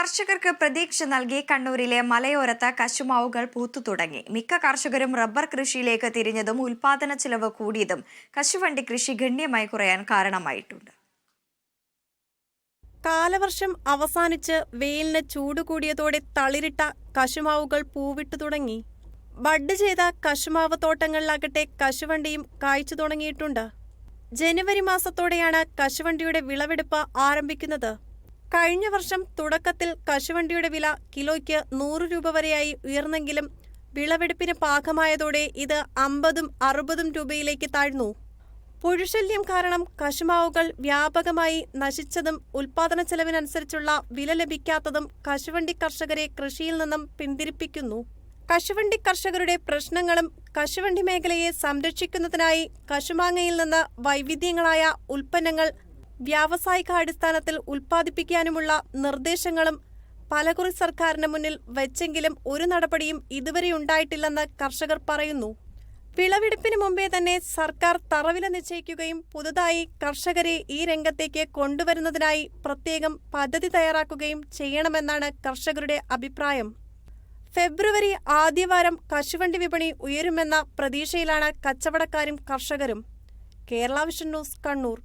കർഷകർക്ക് പ്രതീക്ഷ നൽകി കണ്ണൂരിലെ മലയോരത്ത് കശുമാവുകൾ പൂത്തു തുടങ്ങി. മിക്ക കർഷകരും റബ്ബർ കൃഷിയിലേക്ക് തിരിഞ്ഞതും ഉൽപാദന ചെലവ് കൂടിയതും കശുവണ്ടി കൃഷി ഗണ്യമായി കുറയാൻ കാരണമായിട്ടുണ്ട്. കാലവർഷം അവസാനിച്ച് വെയിലിന് ചൂട് കൂടിയതോടെ തളിരിട്ട കശുമാവുകൾ പൂവിട്ടു തുടങ്ങി. ബഡ് ചെയ്ത കശുമാവ് തോട്ടങ്ങളിലാകട്ടെ കശുവണ്ടിയും കായ്ച്ചു തുടങ്ങിയിട്ടുണ്ട്. ജനുവരി മാസത്തോടെയാണ് കശുവണ്ടിയുടെ വിളവെടുപ്പ് ആരംഭിക്കുന്നത്. കഴിഞ്ഞ വർഷം തുടക്കത്തിൽ കശുവണ്ടിയുടെ വില കിലോയ്ക്ക് നൂറ് രൂപ വരെയായി ഉയർന്നെങ്കിലും വിളവെടുപ്പിന് പാകമായതോടെ ഇത് അമ്പതും അറുപതും രൂപയിലേക്ക് താഴ്ന്നു. പുഴുശല്യം കാരണം കശുമാവുകൾ വ്യാപകമായി നശിച്ചതും ഉൽപാദന ചെലവിനനുസരിച്ചുള്ള വില ലഭിക്കാത്തതും കശുവണ്ടി കർഷകരെ കൃഷിയിൽ നിന്നും പിന്തിരിപ്പിക്കുന്നു. കശുവണ്ടി കർഷകരുടെ പ്രശ്നങ്ങളും കശുവണ്ടി മേഖലയെ സംരക്ഷിക്കുന്നതിനായി കശുമാങ്ങയിൽ നിന്ന് വൈവിധ്യങ്ങളായ ഉൽപ്പന്നങ്ങൾ വ്യാവസായികാടിസ്ഥാനത്തിൽ ഉൽപ്പാദിപ്പിക്കാനുമുള്ള നിർദ്ദേശങ്ങളും പലകുറി സർക്കാരിന് മുന്നിൽ വെച്ചെങ്കിലും ഒരു നടപടിയും ഇതുവരെ ഉണ്ടായിട്ടില്ലെന്ന് കർഷകർ പറയുന്നു. വിളവെടുപ്പിന് മുമ്പേ തന്നെ സർക്കാർ തറവില നിശ്ചയിക്കുകയും പുതുതായി കർഷകരെ ഈ രംഗത്തേക്ക് കൊണ്ടുവരുന്നതിനായി പ്രത്യേകം പദ്ധതി തയ്യാറാക്കുകയും ചെയ്യണമെന്നാണ് കർഷകരുടെ അഭിപ്രായം. ഫെബ്രുവരി ആദ്യവാരം കശുവണ്ടി വിപണി ഉയരുമെന്ന പ്രതീക്ഷയിലാണ് കച്ചവടക്കാരും കർഷകരും. Kerala Vision News Kannur.